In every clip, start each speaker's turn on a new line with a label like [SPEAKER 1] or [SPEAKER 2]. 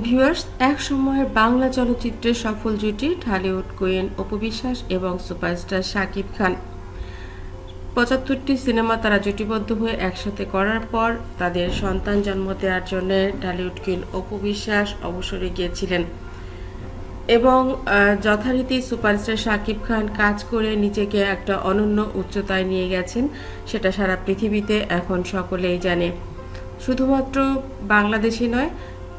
[SPEAKER 1] Viewers, এক সময়ের বাংলা চলচ্চিত্রের সফল জুটি ঢালিউড কুইন অপবিশ্বাস এবং সুপারস্টার শাকিব খান। পঁচাত্তরটি সিনেমা তারা জুটিবদ্ধ হয়ে একসাথে করার পর তাদের সন্তান জন্ম দেওয়ার জন্য ঢালিউড কুইন অপবিশ্বাস অবসরে গিয়েছিলেন এবং যথারীতি সুপারস্টার শাকিব খান কাজ করে নিজেকে একটা অনন্য উচ্চতায় নিয়ে গেছেন, সেটা সারা পৃথিবীতে এখন সকলেই জানে। শুধুমাত্র বাংলাদেশি নয়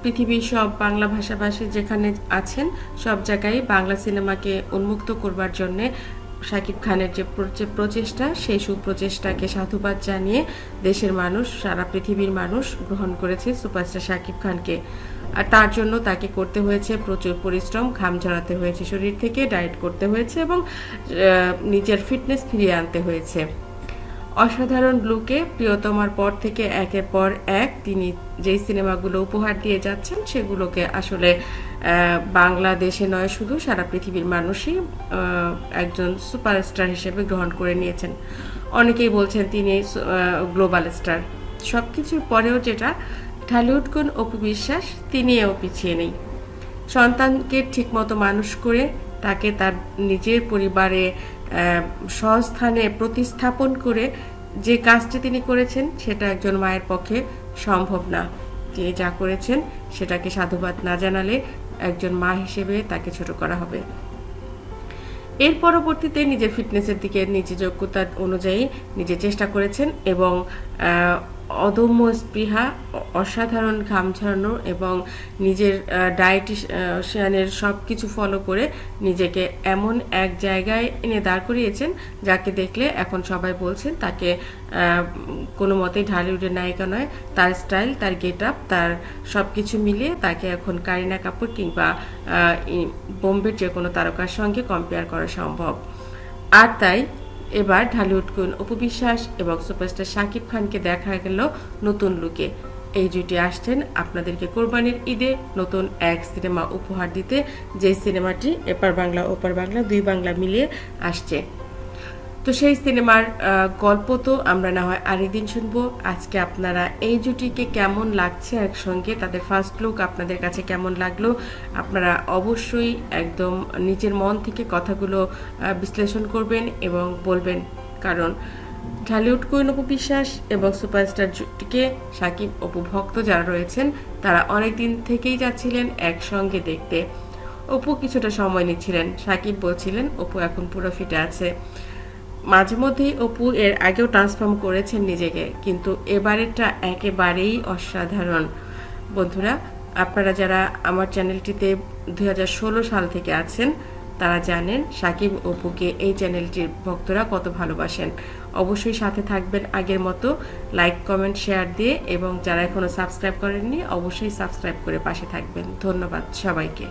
[SPEAKER 1] পৃথিবীর সব বাংলা ভাষাভাষী যেখানে আছেন, সব জায়গায় বাংলা সিনেমাকে উন্মুক্ত করবার জন্যে শাকিব খানের যে প্রচেষ্টা, সেই সুপ্রচেষ্টাকে সাধুবাদ জানিয়ে দেশের মানুষ, সারা পৃথিবীর মানুষ গ্রহণ করেছে সুপারস্টার শাকিব খানকে। আর তার জন্য তাকে করতে হয়েছে প্রচুর পরিশ্রম, ঘাম ঝরাতে হয়েছে শরীর থেকে, ডায়েট করতে হয়েছে এবং নিজের ফিটনেস ফিরিয়ে আনতে হয়েছে। অসাধারণ লুকে প্রিয়তমার পর থেকে একের পর এক তিনি যেই সিনেমাগুলো উপহার দিয়ে যাচ্ছেন, সেগুলোকে আসলে বাংলাদেশে নয় শুধু, সারা পৃথিবীর মানুষই একজন সুপারস্টার হিসেবে গ্রহণ করে নিয়েছেন। অনেকেই বলছেন তিনি গ্লোবাল স্টার। সব কিছুর পরেও যেটা, ঢালিউড কোন অপু বিশ্বাস, তিনিও পিছিয়ে নেই। সন্তানকে ঠিকমতো মানুষ করে তাকে তার নিজের পরিবারে আহ, সহস্থানে প্রতিস্থাপন করে যে কাজটি তিনি করেছেন সেটা একজন মায়ের পক্ষে সম্ভব না। তিনি যা করেছেন সেটাকে সাধুবাদ না জানালে একজন মা হিসেবে তাকে ছোট করা হবে। এর পরবর্তীতে নিজের ফিটনেসের দিকে নিজের যোগ্যতা অনুযায়ী নিজে চেষ্টা করেছেন এবং অদম্য স্পৃহা অসাধারণ ঘাম ঝরানো এবং নিজের ডায়েটিশিয়ানের সব কিছু ফলো করে নিজেকে এমন এক জায়গায় এনে দাঁড় করিয়েছেন যাকে দেখলে এখন সবাই বলছেন তাকে কোনো মতেই ঢালিউডের নায়িকা নয়, তার স্টাইল, তার গেট আপ তার সব কিছু মিলিয়ে তাকে এখন কারিনা কাপুর কিংবা বোম্বের যে কোনো তারকার সঙ্গে কম্পেয়ার করা সম্ভব। আর তাই এবার ঢালিউড কুইন অপবিশ্বাস এবং সুপারস্টার শাকিব খানকে দেখা গেল নতুন লুকে। এই জুটি আসছেন আপনাদেরকে কোরবানির ঈদে নতুন এক সিনেমা উপহার দিতে। যে সিনেমাটি এপার বাংলা, ওপার বাংলা, দুই বাংলা মিলিয়ে আসছে। তো সেই সিনেমার গল্প তো আমরা না হয় আরেকদিন শুনব। আজকে আপনারা এই জুটিকে কেমন লাগছে একসঙ্গে, তাদের ফার্স্ট লুক আপনাদের কাছে কেমন লাগল? আপনারা অবশ্যই একদম নিজের মন থেকে কথাগুলো বিশ্লেষণ করবেন এবং বলবেন। কারণ ঢালিউড কুইন অপু বিশ্বাস এবং সুপারস্টার জুটিকে সাকিব অপু ভক্ত যারা রয়েছেন, তারা অনেক দিন থেকেই যাচ্ছিলেন একসঙ্গে দেখতে। অপু কিছুটা সময় নিচ্ছিলেন। সাকিব বলছিলেন, অপু এখন পুরো ফিটে আছে। মাঝে মধ্যেই অপু এর আগেও ট্রান্সফর্ম করেছেন নিজেকে, কিন্তু এবারেরটা একেবারেই অসাধারণ। বন্ধুরা, আপনারা যারা আমার চ্যানেলটিতে দু হাজার ষোলো সাল থেকে আছেন, তারা জানেন সাকিব অপুকে এই চ্যানেলটির ভক্তরা কত ভালোবাসেন। অবশ্যই সাথে থাকবেন আগের মতো লাইক কমেন্ট শেয়ার দিয়ে, এবং যারা এখনও সাবস্ক্রাইব করেননি, অবশ্যই সাবস্ক্রাইব করে পাশে থাকবেন। ধন্যবাদ সবাইকে।